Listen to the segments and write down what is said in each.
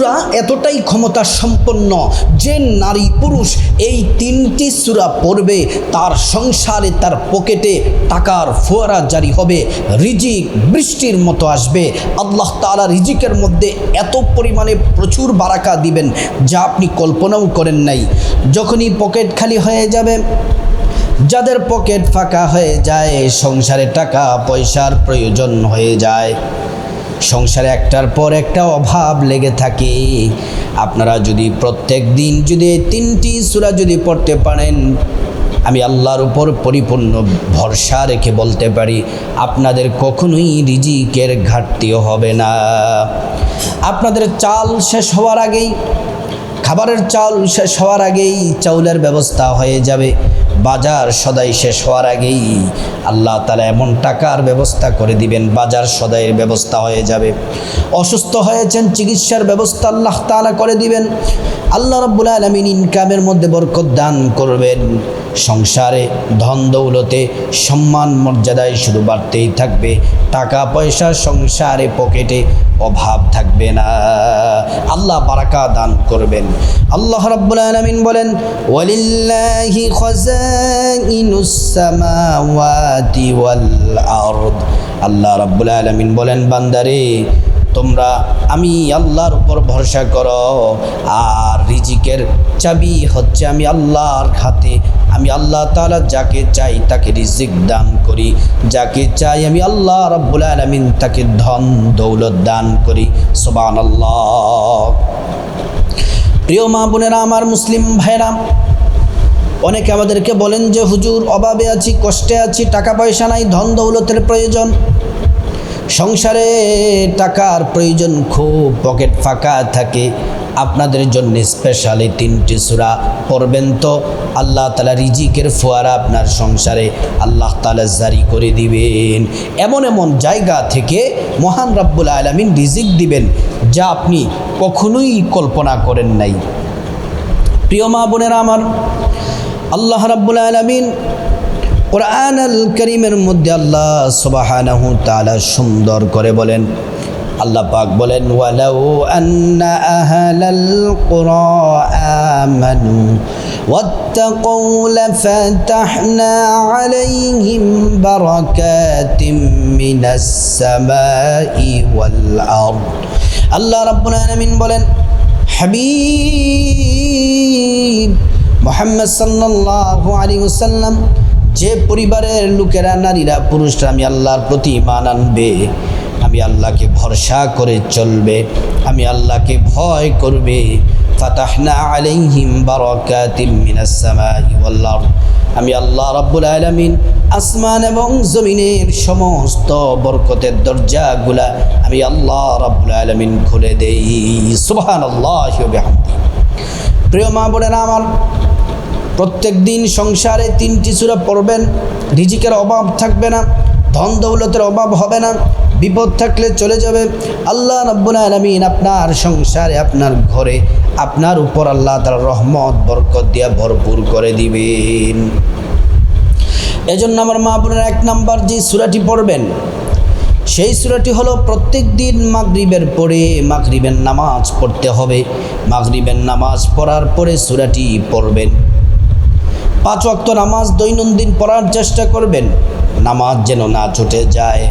সুরা এতটাই ক্ষমতা সম্পন্ন যে নারী পুরুষ এই তিনটি সুরা পড়বে, তার সংসারে তার পকেটে টাকার ফোয়ারা জারি হবে, রিজিক বৃষ্টির মতো আসবে। আল্লাহ তাআলা রিজিকের মধ্যে এত পরিমাণে প্রচুর বারাকা দিবেন যা আপনি কল্পনাও করেন নাই। যখনই পকেট খালি হয়ে যাবে, যাদের পকেট ফাঁকা হয়ে যায়, সংসারে টাকা পয়সার প্রয়োজন হয়ে যায়। সংসারে একটার পর একটা অভাব লেগে থাকে। আপনারা যদি প্রত্যেক দিন যদি তিনটি সূরা যদি পড়তে পারেন, আমি আল্লাহর উপর পরিপূর্ণ ভরসা রেখে বলতে পারি, আপনাদের কখনোই রিজিকের ঘাটতিও হবে না। আপনাদের চাল শেষ হওয়ার আগেই, খাবারের চাল শেষ হওয়ার আগেই চাউলের ব্যবস্থা হয়ে যাবে। বাজার সদাই শেষ হওয়ার আগেই আল্লাহ তালা এমন টাকার ব্যবস্থা করে দিবেন, বাজার সদাইয়ের ব্যবস্থা হয়ে যাবে। অসুস্থ হয়েছেন, চিকিৎসার ব্যবস্থা আল্লাহ তালা করে দিবেন। আল্লাহ রব্বুল আলমিন ইনকামের মধ্যে বরকত দান করবেন। সংসারে ধন দৌলতে সম্মান মর্যাদায় শুধু বাড়তেই থাকবে, টাকা পয়সা সংসারে পকেটে অভাব থাকবে না। আল্লাহ বারাকা দান করবেন। আল্লাহ রাব্বুল আলামিন বলেন, ওয়ালিল্লাহি খাযাইনুস সামাওয়াতি ওয়াল আল্লাহ রাব্বুল আলামিন বলেন, বান্দারে, তোমরা, আমি আল্লাহর উপর ভরসা করো, আর রিজিকের চাবি হচ্ছে আমি আল্লাহর হাতে আমি আল্লাহ তাআলা যাকে চাই তাকে রিজিক দান করি, যাকে চাই আমি আল্লাহ রাব্বুল আলামিন তাকে ধন দৌলত দান করি। সুবহানাল্লাহ। প্রিয় মা বোনেরা, আমার মুসলিম ভাইরা অনেকে আমাদেরকে বলেন যে, হুজুর, অভাবে আছি, কষ্টে আছি টাকা পয়সা নাই, ধন দৌলতের প্রয়োজন। সংসারে টাকার প্রয়োজন খুব, পকেট ফাঁকা থাকে। আপনাদের জন্য স্পেশালি তিনটি সুরা পড়বেন তো। আল্লাহ তালা রিজিকের ফোয়ারা আপনার সংসারে আল্লাহ তালা জারি করে দিবেন। এমন এমন জায়গা থেকে মহান রাব্বুল আলমিন রিজিক দিবেন, যা আপনি কখনোই কল্পনা করেন নাই। প্রিয় মা বোনেরা আমার আল্লাহ রাব্বুল আলমিন কোরআন আল করিমের মধ্যে আল্লাহ সুবাহানাহু তালা সুন্দর করে বলেন। আল্লাহ পাক বলেন, ওয়ালাউ আন্না আহালাল কুরা আমানু ওয়াত্তাকউ লাফাতাহনা আলাইহিম বারাকাতিম মিনাস সামাই ওয়াল আরদ। আল্লাহ রাব্বুল আলামিন বলেন, হাবিব মোহাম্মদ সাল্লাল্লাহু আলাইহি ওয়াসাল্লাম, যে পরিবারের লোকেরা, নারীরা, পুরুষরা, আমি আল্লাহর প্রতি ইমান আনবে, আমি আল্লাহকে ভরসা করে চলবে, আমি আল্লাহকে ভয় করবে। আমি আল্লাহ রাব্বুল আলামিন আসমান এবং জমিনের সমস্ত বরকতের দরজাগুলা আমি আল্লাহ রাব্বুল আলামিন খুলে দেই। বিহামদিহি। প্রিয় মা বোনেরা আমার, প্রত্যেক দিন সংসারে তিনটি সুরা পড়বেন, রিজিকের অভাব থাকবে না, ধন দৌলতের অভাব হবে না, বিপদ থাকলে চলে যাবে। আল্লাহ রব্বুল আলমিন আপনার সংসারে, আপনার ঘরে, আপনার উপর আল্লাহ তার রহমত, বরকত দিয়া ভরপুর করে দিবেন। এজন্য আমার মা বোনের এক নাম্বার যে সুরাটি পড়বেন সেই সুরাটি হলো প্রত্যেক দিন মাগরিবের পরে মাগরিবের নামাজ পড়তে হবে। মাগরিবের নামাজ পড়ার পরে সুরাটি পড়বেন। পাঁচ ওয়াক্ত নামাজ দৈনন্দিন পড়ার চেষ্টা করবেন। নামাজ যেন না ছুটে যায়।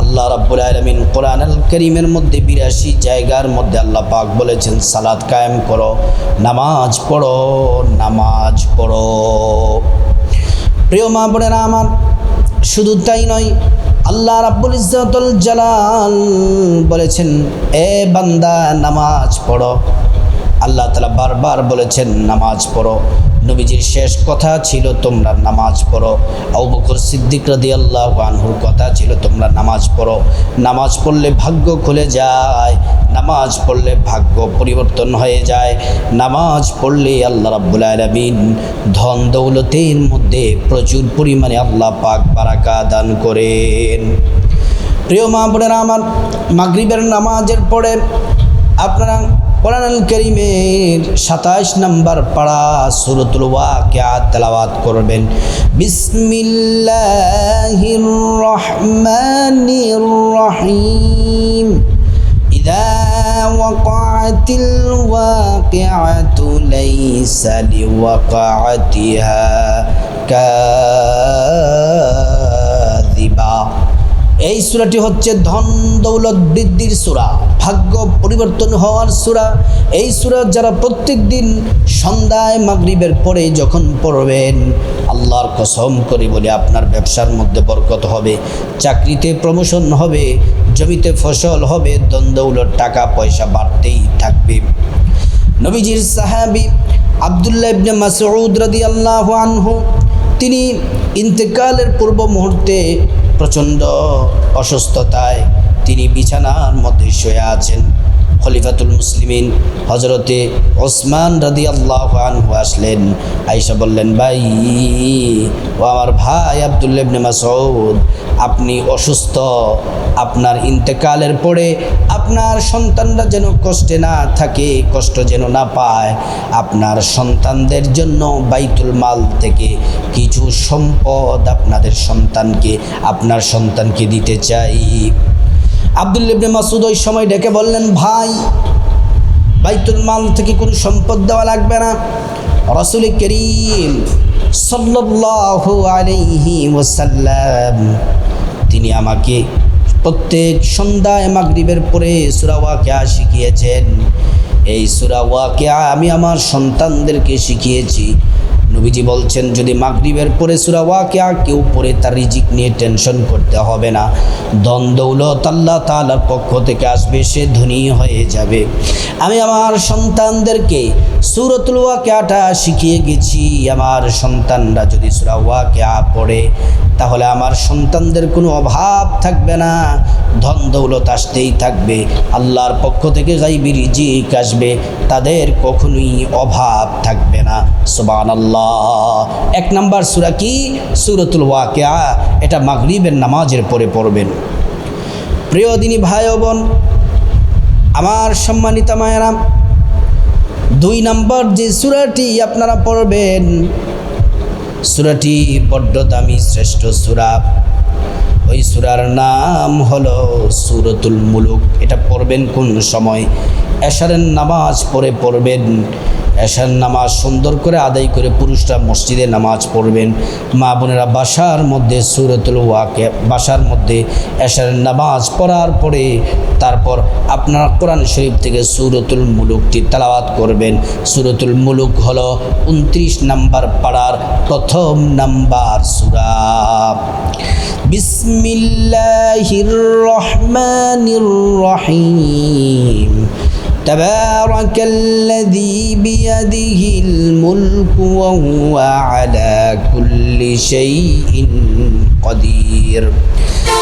আল্লাহ রাব্বুল আলমিন কোরআন আল করিমের মধ্যে বিরাশি জায়গার মধ্যে আল্লাহ পাক বলেছেন সালাদ কায়েম করো, নামাজ পড়ো নামাজ পড়ো। প্রিয় মা বোনেরা আমার, শুধু তাই নয় আল্লাহ রাব্বুল ইজ্জাতুল জালাল বলেছেন এ বান্দা নামাজ পড়ো। আল্লাহ তালা বারবার বলেছেন, নামাজ পড়ো। নবীজির শেষ কথা ছিল, তোমরা নামাজ পড়ো। আবু বকর সিদ্দিক রাদি আল্লাহ আনহুর কথা ছিল, তোমরা নামাজ পড়ো। নামাজ পড়লে ভাগ্য খুলে যায়, নামাজ পড়লে ভাগ্য পরিবর্তন হয়ে যায়। নামাজ পড়লে আল্লাহ রাব্বুল আলামিন ধন দৌলতের মধ্যে প্রচুর পরিমাণে আল্লাহ পাক বারাকা দান করেন। প্রিয় মা বোনেরা, আমার মাগরিবের নামাজের পরে আপনারা কোরআন আল করিমের সাতাশ নম্বর পাড়া সুরতুল ওয়াকিয়া তেলাওয়াত করবেন বিসমিল্লাহির রহমানির রহিম إذا وقعت الواقعة ليس لوقعتها كاذبة এই সূরাটি হচ্ছে ধন দৌলত বৃদ্ধির সূরা, ভাগ্য পরিবর্তন হওয়ার সূরা। এই সূরা যারা প্রত্যেক দিন সন্ধ্যায় মাগরিবের পরে যখন পড়বেন, আল্লাহর কসম করি বলে আপনার ব্যবসার মধ্যে বরকত হবে, চাকরিতে প্রমোশন হবে, জমিতে ফসল হবে দৌলত টাকা পয়সা বাড়তেই থাকবে। নবীজির সাহাবি আবদুল্লাহ ইবনে মাসউদ রাদিয়াল্লাহু আনহু, তিনি ইন্তেকালের পূর্ব মুহূর্তে প্রচণ্ড অসুস্থতায় তিনি বিছানার মধ্যে শুয়ে আছেন। খলিফাতুল মুসলিমিন হজরতে ওসমান রাদি আল্লাহ আনহু আসলেন। আইসা বললেন, ভাই, ও আমার ভাই আবদুল্লাবনে মাসউদ, আপনি অসুস্থ। আপনার ইন্তেকালের পরে আপনার সন্তানরা যেন কষ্টে না থাকে, কষ্ট যেন না পায়। আপনার সন্তানদের জন্য বাইতুল মাল থেকে কিছু সম্পদ আপনাদের সন্তানকে, আপনার সন্তানকে দিতে চাই। আব্দুল ইবনে মাসুদ ওই সময় ডেকে বললেন, ভাই, বাইতুল মাল থেকে কোনো সম্পদ দেওয়া লাগবে না। রসুল করিম ওয়াসাল্লাম, তিনি আমাকে প্রত্যেক সন্ধ্যায় মাগরিবের পরে সূরা ওয়াকিয়া শিখিয়েছেন। এই সূরা ওয়াকিয়া আমি আমার সন্তানদেরকে শিখিয়েছি। নবীজি বলছেন, যদি মাগরিবের পরে সুরা ওয়াকিয়া কেউ পরে তার রিজিক নিয়ে টেনশন করতে হবে না। দন দৌলত আল্লাহ তালার পক্ষ থেকে আসবে, সে ধনী হয়ে যাবে। আমি আমার সন্তানদেরকে সুরতুল ওয়াকিয়াটা শিখিয়ে গেছি। আমার সন্তানরা যদি সুরা ওয়াকিয়া পড়ে তাহলে আমার সন্তানদের কোনো অভাব থাকবে না, ধন দৌলত আসতেই থাকবে। আল্লাহর পক্ষ থেকে গাইবি রিজিক আসবে, তাদের কখনোই অভাব থাকবে না। সুবান আল্লাহ এক নাম্বার সুরা কি? সুরতুল ওয়াকিয়া। এটা মাগরিবের নামাজের পরে পড়বেন। প্রিয় দিনী ভাই বোন, আমার সম্মানিত মায়েরা, দুই নম্বর যে সুরাটি আপনারা পড়বেন সুরাটি বড্ড দামি, শ্রেষ্ঠ সুরা। ওই সুরার নাম হলো সুরতুল মুলুক। এটা পড়বেন কোন সময়? এশারের নামাজ পড়ে পড়বেন। এশার নামাজ সুন্দর করে আদায় করে পুরুষরা মসজিদে নামাজ পড়বেন। মা বোনেরা বাসার মধ্যে সুরতুল ওয়াকে বাসার মধ্যে এশারের নামাজ পড়ার পরে তারপর আপনার কোরআন শরীফ থেকে সুরতুল মুলুকটি তালাওয়াত করবেন। সুরতুল মুলুক হলো উনত্রিশ নাম্বার পাড়ার প্রথম নাম্বার সুরা। বিসমিল্লাহির রহমানির রহিম। تبارك الذي بيده الملك وهو على كل شيء قدير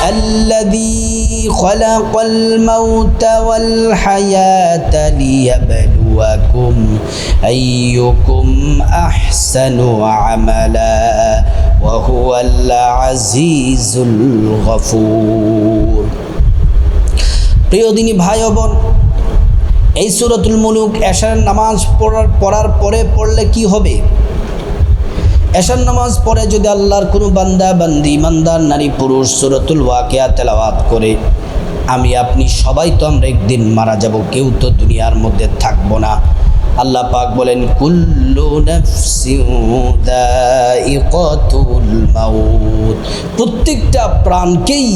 الذي خلق الموت والحياة ليبلوكم أيكم أحسن عملا وهو العزيز الغفور প্রিয় দিনী ভাই ও বোন এই সুরতুল মুলুক এশার নামাজ পড়ার পড়ার পরে পড়লে কি হবে? এশার নামাজ পড়ে যদি আল্লাহর কোনো বান্দা, বান্দি, ইমানদার, নারী, পুরুষ সুরতুল ওয়াকিয়া তেলাওয়াত করে, আমি আপনি সবাই তো আমরা একদিন মারা যাব, কেউ তো দুনিয়ার মধ্যে থাকব না। আল্লাহ পাক বলেন, কুল্লু প্রত্যেকটা প্রাণকেই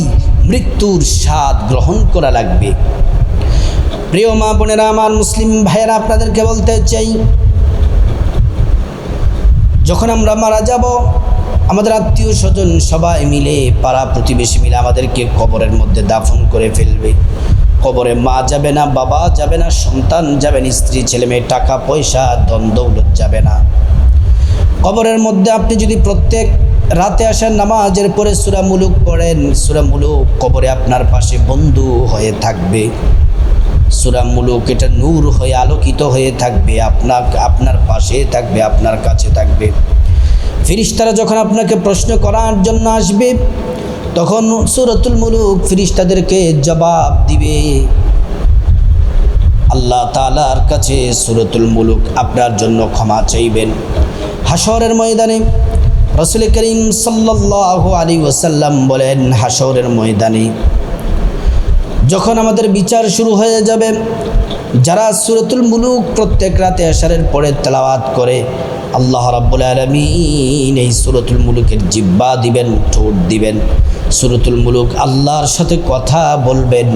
মৃত্যুর স্বাদ গ্রহণ করা লাগবে। প্রিয় মা বোনেরা, আমার মুসলিম ভাইয়েরা, আপনাদেরকে বলতে চাই, যখন আমরা মারা যাব, আমাদের আত্মীয় স্বজন সবাই মিলে পাড়া প্রতিবেশী মিলে আমাদেরকে কবরের মধ্যে দাফন করে ফেলবে। কবরে মা যাবে না, বাবা যাবে না, সন্তান যাবেন স্ত্রী, ছেলে মেয়ে, টাকা, পয়সা, ধন, দৌলত যাবে না। কবরের মধ্যে আপনি যদি প্রত্যেক রাতে আসেন নামাজের পরে সুরা মুলুক পড়েন, সুরা মুলুক কবরে আপনার পাশে বন্ধু হয়ে থাকবে। সুরা মুলুক এটা নূর হয়ে আলোকিত হয়ে থাকবে আপনার আপনার পাশে থাকবে, আপনার কাছে থাকবে। ফিরিস্তারা যখন আপনাকে প্রশ্ন করার জন্য আসবে, তখন সুরতুল মুলুক ফিরিস্তাদেরকে জবাব দিবে। আল্লাহ তালার কাছে সুরতুল মুলুক আপনার জন্য ক্ষমা চাইবেন। হাসরের ময়দানে রসুল করিম সাল্লাহ আলী ওসাল্লাম বলেন হাসরের ময়দানে যখন আমাদের বিচার শুরু হয়ে যাবে, যারা সুরতুল মুলুক প্রত্যেক রাতে আসারের পরে তেলাওয়াত করে, আল্লাহ রাব্বুল আলমিন এই সুরতুল মুলুকের জিব্বা দিবেন, ঠোঁট দিবেন। সুরতুল মুলুক আল্লাহর সাথে কথা বলবেন,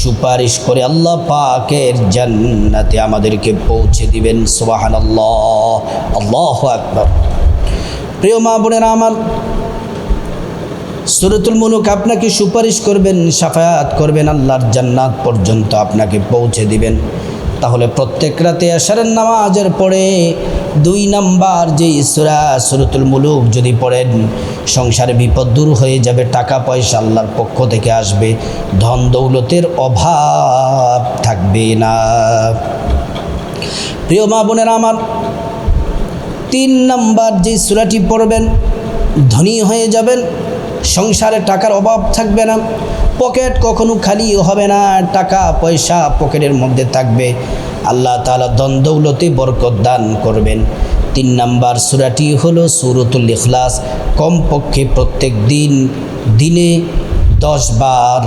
সুপারিশ করে আল্লাহ পাকের জান্নাতে আমাদেরকে পৌঁছে দিবেন সুবাহান আল্লাহ আল্লাহ আকবর। প্রিয় মা বোনেরা আমার সুরতুল মুলুক আপনাকে সুপারিশ করবেন, সাফায়াত করবেন, আল্লাহর জান্নাত পর্যন্ত আপনাকে পৌঁছে দিবেন। তাহলে প্রত্যেক রাতে আসারের নামাজের পরে দুই নাম্বার যে সুরা সুরতুল মুলুক যদি পড়েন, সংসারে বিপদ দূর হয়ে যাবে, টাকা পয়সা আল্লাহর পক্ষ থেকে আসবে, ধন দৌলতের অভাব থাকবে না। প্রিয় মা বোনেরা আমার, তিন নাম্বার যে সুরাটি পড়বেন, ধনী হয়ে যাবেন সংসারে টাকার অভাব থাকবে না। পকেট কখনো খালি হবে না, টাকা, পয়সা পকেটের মধ্যে থাকবে। আল্লাহ তালা দ্বন্দ্বগুলোতে বরকত দান করবেন। তিন নাম্বার সুরাটি হলো সুরতুল ইখলাস। কমপক্ষে প্রত্যেক দিন, দিনে দশ বার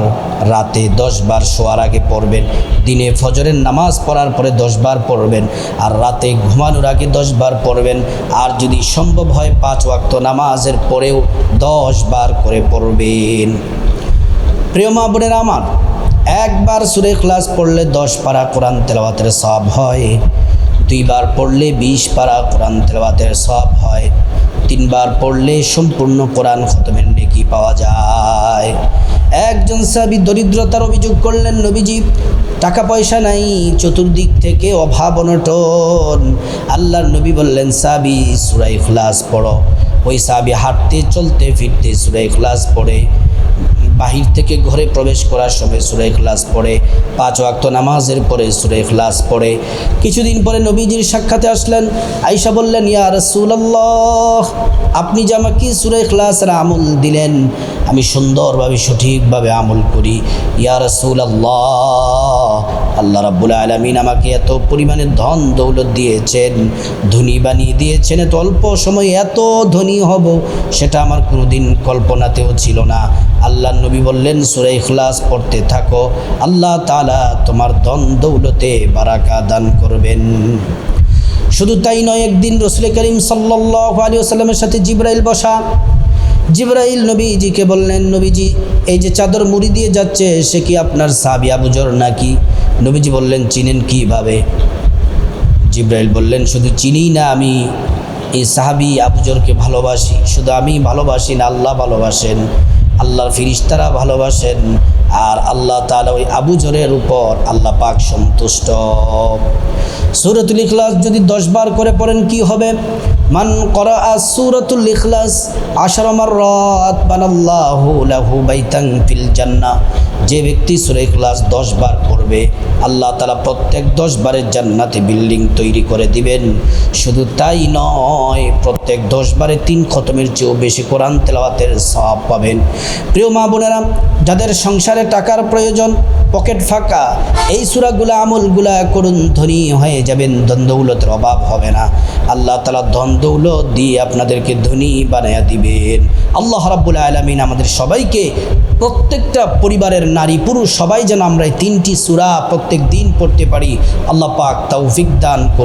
রাতে দশ বার শোয়ার আগে পড়বেন। দিনে ফজরের নামাজ পড়ার পরে দশ বার পড়বেন আর রাতে ঘুমানোর আগে দশ বার পড়বেন। আর যদি সম্ভব হয় পাঁচ ওয়াক্ত নামাজের পরেও দশ বার করে পড়বেন। প্রিয় মা বোনের আমার, একবার সুরে ক্লাস পড়লে দশ পারা কোরআন তেলাওয়াতের সব হয়। দুইবার পড়লে বিশ পারা কোরআন তেলাওয়াতের সব হয়। তিনবার পড়লে সম্পূর্ণ কোরআন খতমের পাওয়া যায়। একজন সাবি দরিদ্রতার অভিযোগ করলেন, নবীজি, টাকা পয়সা নাই, চতুর্দিক থেকে অভাব অনটন। আল্লাহর নবী বললেন সাবি সুরাই ফ্লাস পড়ো। ওই সাবি হাঁটতে, চলতে, ফিরতে সুরাই ফ্লাস পড়ে। বাহির থেকে ঘরে প্রবেশ করার সময় সুরে ক্লাস পড়ে। পাঁচ ওয়াক্ত নামাজের পরে সুরে ক্লাস পড়ে। কিছুদিন পরে নবীজির সাক্ষাতে আসলেন। আইসা বললেন, ইয়া রসুল্লাহ আপনি যে আমাকে সুরে খ্লাসের আমল দিলেন, আমি সুন্দরভাবে, সঠিকভাবে আমল করি। ইয়া রসুল আল্লাহ রাব্বুল আলমিন আমাকে এত পরিমাণে ধন দৌলত দিয়েছেন, ধনী বানিয়ে দিয়েছেন, এত অল্প সময়ে এত ধনী হব, সেটা আমার কোনোদিন কল্পনাতেও ছিল না। আল্লাহ নবী বললেন, সুরে ইখলাস পড়তে থাকো, আল্লাহ তালা তোমার ধন দৌলতে বারাকা দান করবেন। শুধু তাই নয়, একদিন রসুল করিম সাল্লাহ আলী সাথে জিব্রাইল বসা জিব্রাইল নবীজিকে বললেন, নবীজি, এই যে চাদর মুড়ি দিয়ে যাচ্ছে, সে কি আপনার সাবি আবুজর নাকি? নবীজি বললেন, চিনেন কীভাবে? জিব্রাইল বললেন, শুধু চিনি না, আমি এই সাহাবি আবুজরকে ভালোবাসি। শুধু আমি ভালোবাসি না, আল্লাহ ভালোবাসেন। আল্লাহর ফিরিস্তারা ভালোবাসেন। আর আল্লাহ তালা ওই আবুজরের উপর আল্লাহ পাক সন্তুষ্ট। সুরতুল ইখলাস যদি দশ বার করে পড়েন কি হবে? মান করা সুরতুল ইখলাস আশার আমার রত বানাল্লাহু লাহু বাইতাং ফিল যে ব্যক্তি সুরে ইখলাস দশ বার পড়বে, আল্লাহ তালা প্রত্যেক দশ বারের জান্নাতে বিল্ডিং তৈরি করে দিবেন। শুধু তাই নয়, প্রত্যেক দশ বারে তিন খতমের চেয়েও বেশি কোরআন তেলাওয়াতের সব পাবেন। প্রিয় মা বোনেরা, যাদের সংসারে টাকার প্রয়োজন, পকেট ফাঁকা। এই সুরাগুলা, আমলগুলা করুন, ধনী হয়ে যাবেন দ্বন্দ্বৌলতের অভাব হবে না। আল্লাহ তালা দ্বন্দ্বৌলত দিয়ে আপনাদেরকে ধনী বানায়া দিবেন। আল্লাহ রাব্বুল আলমিন আমাদের সবাইকে প্রত্যেকটা পরিবারের নারী পুরুষ সবাই যেন আমরা এই তিনটি সুরা প্রত্যেক দিন পড়তে পারি। আল্লাহ পাক তৌফিক দান